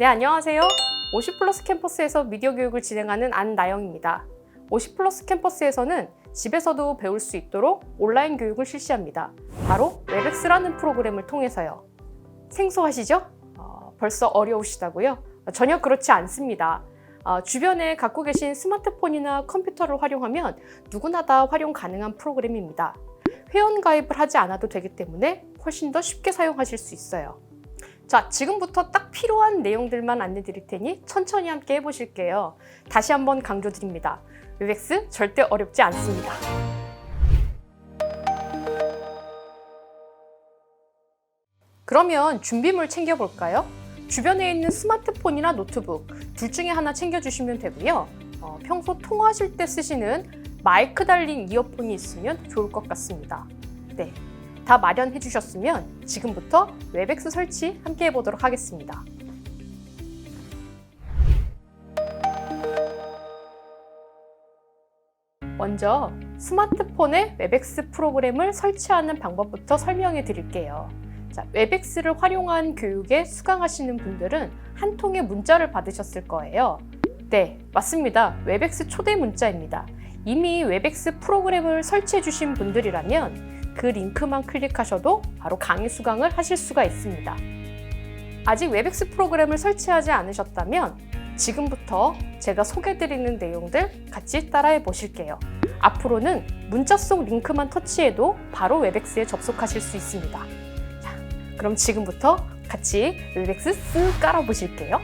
네, 안녕하세요. 50플러스 캠퍼스에서 미디어 교육을 진행하는 안나영입니다. 50플러스 캠퍼스에서는 집에서도 배울 수 있도록 온라인 교육을 실시합니다. 바로 웹엑스라는 프로그램을 통해서요. 생소하시죠? 어, 벌써 어려우시다고요? 전혀 그렇지 않습니다. 어, 주변에 갖고 계신 스마트폰이나 컴퓨터를 활용하면 누구나 다 활용 가능한 프로그램입니다. 회원 가입을 하지 않아도 되기 때문에 훨씬 더 쉽게 사용하실 수 있어요. 자, 지금부터 딱 필요한 내용들만 안내 드릴 테니 천천히 함께 해보실게요. 다시 한번 강조드립니다. 웹엑스 절대 어렵지 않습니다. 그러면 준비물 챙겨볼까요? 주변에 있는 스마트폰이나 노트북 둘 중에 하나 챙겨주시면 되고요. 어, 평소 통화하실 때 쓰시는 마이크 달린 이어폰이 있으면 좋을 것 같습니다. 네, 다 마련해 주셨으면 지금부터 웹엑스 설치 함께 해보도록 하겠습니다. 먼저 스마트폰에 웹엑스 프로그램을 설치하는 방법부터 설명해 드릴게요. 자, 웹엑스를 활용한 교육에 수강하시는 분들은 한 통의 문자를 받으셨을 거예요. 네, 맞습니다. 웹엑스 초대 문자입니다. 이미 웹엑스 프로그램을 설치해 주신 분들이라면 그 링크만 클릭하셔도 바로 강의 수강을 하실 수가 있습니다. 아직 웹엑스 프로그램을 설치하지 않으셨다면 지금부터 제가 소개드리는 내용들 같이 따라해 보실게요. 앞으로는 문자 속 링크만 터치해도 바로 웹엑스에 접속하실 수 있습니다. 자, 그럼 지금부터 같이 웹엑스 쓱 깔아 보실게요.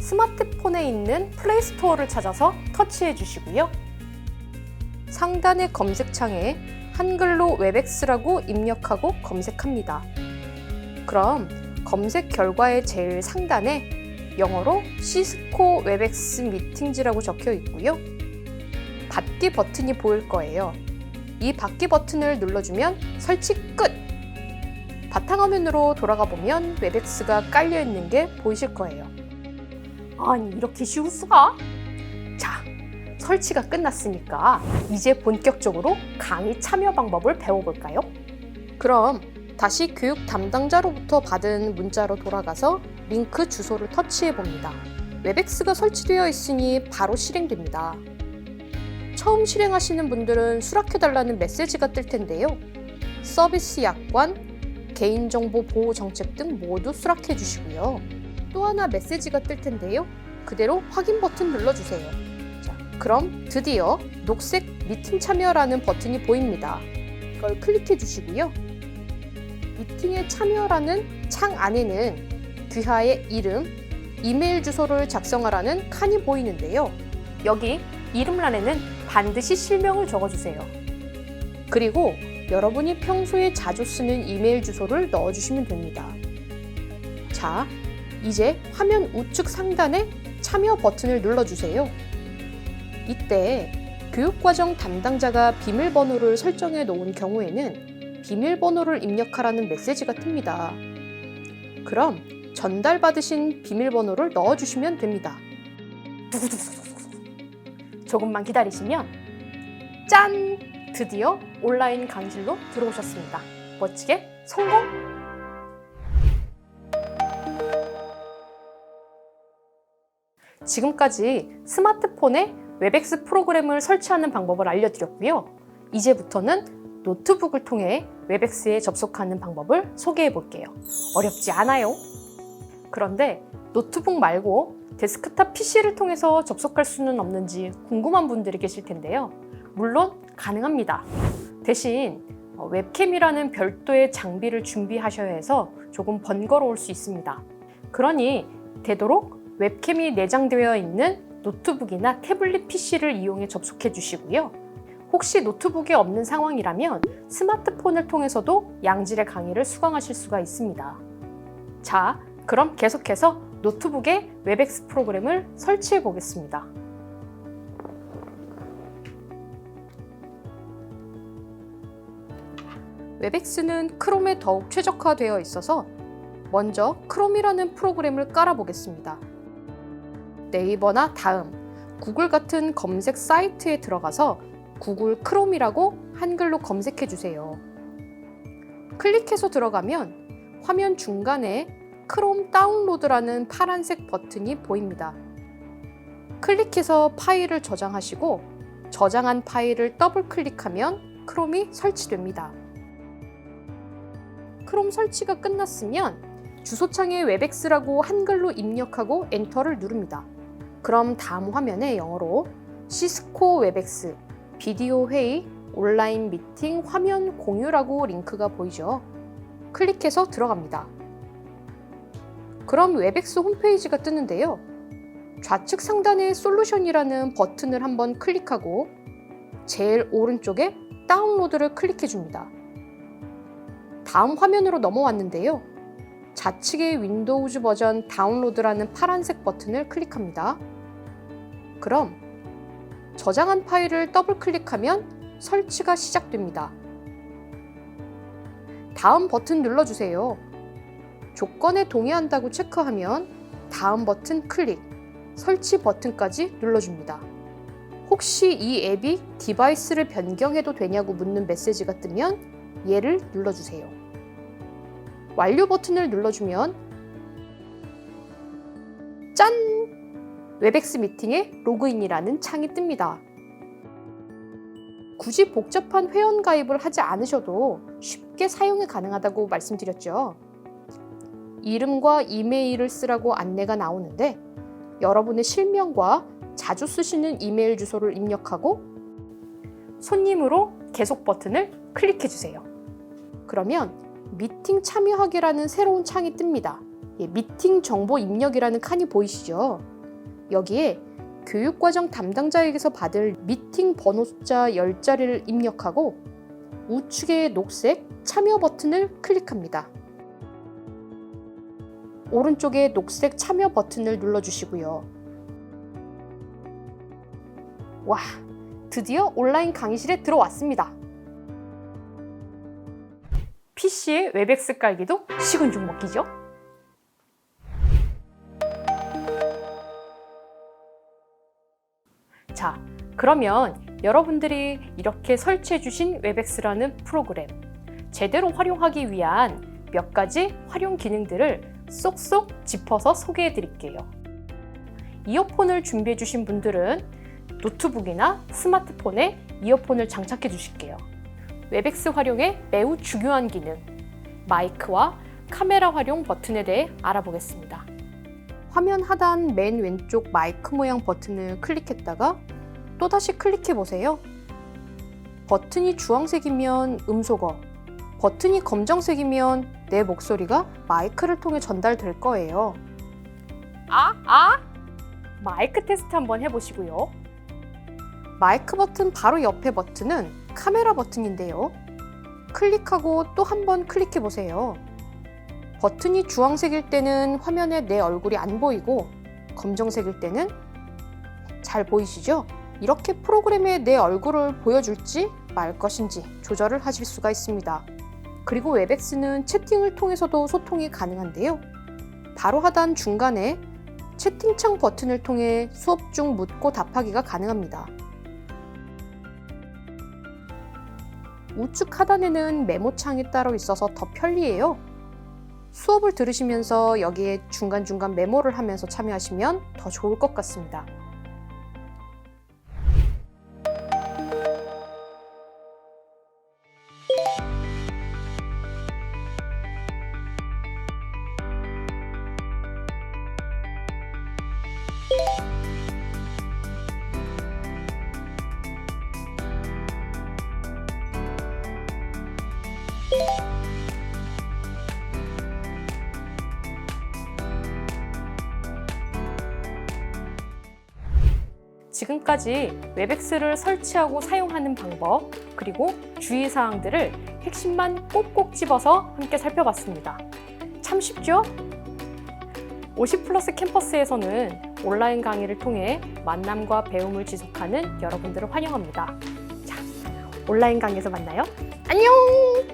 스마트폰에 있는 플레이 스토어를 찾아서 터치해 주시고요. 상단의 검색창에 한글로 웹엑스라고 입력하고 검색합니다. 그럼 검색 결과의 제일 상단에 영어로 시스코 웹엑스 미팅즈라고 적혀 있고요. 받기 버튼이 보일 거예요. 이 받기 버튼을 눌러주면 설치 끝! 바탕화면으로 돌아가 보면 웹엑스가 깔려 있는 게 보이실 거예요. 아니, 이렇게 쉬울 수가? 자, 설치가 끝났으니까 이제 본격적으로 강의 참여 방법을 배워볼까요? 그럼 다시 교육 담당자로부터 받은 문자로 돌아가서 링크 주소를 터치해 봅니다. 웹엑스가 설치되어 있으니 바로 실행됩니다. 처음 실행하시는 분들은 수락해달라는 메시지가 뜰 텐데요. 서비스 약관, 개인정보 보호 정책 등 모두 수락해 주시고요. 또 하나 메시지가 뜰 텐데요. 그대로 확인 버튼 눌러주세요. 자, 그럼 드디어 녹색 미팅 참여라는 버튼이 보입니다. 이걸 클릭해 주시고요. 미팅에 참여라는 창 안에는 귀하의 이름, 이메일 주소를 작성하라는 칸이 보이는데요. 여기 이름란에는 반드시 실명을 적어주세요. 그리고 여러분이 평소에 자주 쓰는 이메일 주소를 넣어주시면 됩니다. 자, 이제 화면 우측 상단에 참여 버튼을 눌러주세요. 이때 교육과정 담당자가 비밀번호를 설정해 놓은 경우에는 비밀번호를 입력하라는 메시지가 뜹니다. 그럼 전달받으신 비밀번호를 넣어주시면 됩니다. 조금만 기다리시면 짠! 드디어 온라인 강실로 들어오셨습니다. 멋지게 성공! 지금까지 스마트폰에 웹엑스 프로그램을 설치하는 방법을 알려드렸고요. 이제부터는 노트북을 통해 웹엑스에 접속하는 방법을 소개해 볼게요. 어렵지 않아요. 그런데 노트북 말고 데스크탑 PC를 통해서 접속할 수는 없는지 궁금한 분들이 계실 텐데요. 물론 가능합니다. 대신 어, 웹캠이라는 별도의 장비를 준비하셔야 해서 조금 번거로울 수 있습니다. 그러니 되도록 웹캠이 내장되어 있는 노트북이나 태블릿 PC를 이용해 접속해 주시고요. 혹시 노트북이 없는 상황이라면 스마트폰을 통해서도 양질의 강의를 수강하실 수가 있습니다. 자, 그럼 계속해서 노트북에 웹엑스 프로그램을 설치해 보겠습니다. 웹엑스는 크롬에 더욱 최적화되어 있어서 먼저 크롬이라는 프로그램을 깔아 보겠습니다. 네이버나 다음, 구글 같은 검색 사이트에 들어가서 구글 크롬이라고 한글로 검색해 주세요. 클릭해서 들어가면 화면 중간에 크롬 다운로드라는 파란색 버튼이 보입니다. 클릭해서 파일을 저장하시고 저장한 파일을 더블 클릭하면 크롬이 설치됩니다. 크롬 설치가 끝났으면 주소창에 웹엑스라고 한글로 입력하고 엔터를 누릅니다. 그럼 다음 화면에 영어로 시스코 웹엑스 비디오 회의 온라인 미팅 화면 공유라고 링크가 보이죠. 클릭해서 들어갑니다. 그럼 웹엑스 홈페이지가 뜨는데요. 좌측 상단에 솔루션이라는 버튼을 한번 클릭하고 제일 오른쪽에 다운로드를 클릭해 줍니다. 다음 화면으로 넘어왔는데요. 좌측의 윈도우즈 버전 다운로드라는 파란색 버튼을 클릭합니다. 그럼 저장한 파일을 더블 클릭하면 설치가 시작됩니다. 다음 버튼 눌러주세요. 조건에 동의한다고 체크하면 다음 버튼 클릭, 설치 버튼까지 눌러줍니다. 혹시 이 앱이 디바이스를 변경해도 되냐고 묻는 메시지가 뜨면 얘를 눌러주세요. 완료 버튼을 눌러주면 짠! 웹엑스 미팅에 로그인이라는 창이 뜹니다. 굳이 복잡한 회원 가입을 하지 않으셔도 쉽게 사용이 가능하다고 말씀드렸죠. 이름과 이메일을 쓰라고 안내가 나오는데 여러분의 실명과 자주 쓰시는 이메일 주소를 입력하고 손님으로 계속 버튼을 클릭해 주세요. 그러면 미팅 참여하기라는 새로운 창이 뜹니다. 예, 미팅 정보 입력이라는 칸이 보이시죠? 여기에 교육과정 담당자에게서 받을 미팅 번호 숫자 10자리를 입력하고 우측의 녹색 참여 버튼을 클릭합니다. 오른쪽에 녹색 참여 버튼을 눌러주시고요. 와, 드디어 온라인 강의실에 들어왔습니다. PC에 웹엑스 깔기도 식은 죽 먹기죠. 자, 그러면 여러분들이 이렇게 설치해 주신 웹엑스라는 프로그램 제대로 활용하기 위한 몇 가지 활용 기능들을 쏙쏙 짚어서 소개해 드릴게요. 이어폰을 준비해 주신 분들은 노트북이나 스마트폰에 이어폰을 장착해 주실게요. 웹엑스 활용의 매우 중요한 기능, 마이크와 카메라 활용 버튼에 대해 알아보겠습니다. 화면 하단 맨 왼쪽 마이크 모양 버튼을 클릭했다가 또다시 클릭해 보세요. 버튼이 주황색이면 음소거, 버튼이 검정색이면 내 목소리가 마이크를 통해 전달될 거예요. 아, 아! 마이크 테스트 한번 해보시고요. 마이크 버튼 바로 옆에 버튼은 카메라 버튼인데요. 클릭하고 또 한 번 클릭해 보세요. 버튼이 주황색일 때는 화면에 내 얼굴이 안 보이고 검정색일 때는 잘 보이시죠? 이렇게 프로그램에 내 얼굴을 보여줄지 말 것인지 조절을 하실 수가 있습니다. 그리고 웹엑스는 채팅을 통해서도 소통이 가능한데요. 바로 하단 중간에 채팅창 버튼을 통해 수업 중 묻고 답하기가 가능합니다. 우측 하단에는 메모창이 따로 있어서 더 편리해요. 수업을 들으시면서 여기에 중간중간 메모를 하면서 참여하시면 더 좋을 것 같습니다. 지금까지 웹엑스를 설치하고 사용하는 방법, 그리고 주의사항들을 핵심만 꼭꼭 집어서 함께 살펴봤습니다. 참 쉽죠? 50 플러스 캠퍼스에서는 온라인 강의를 통해 만남과 배움을 지속하는 여러분들을 환영합니다. 자, 온라인 강의에서 만나요. 안녕!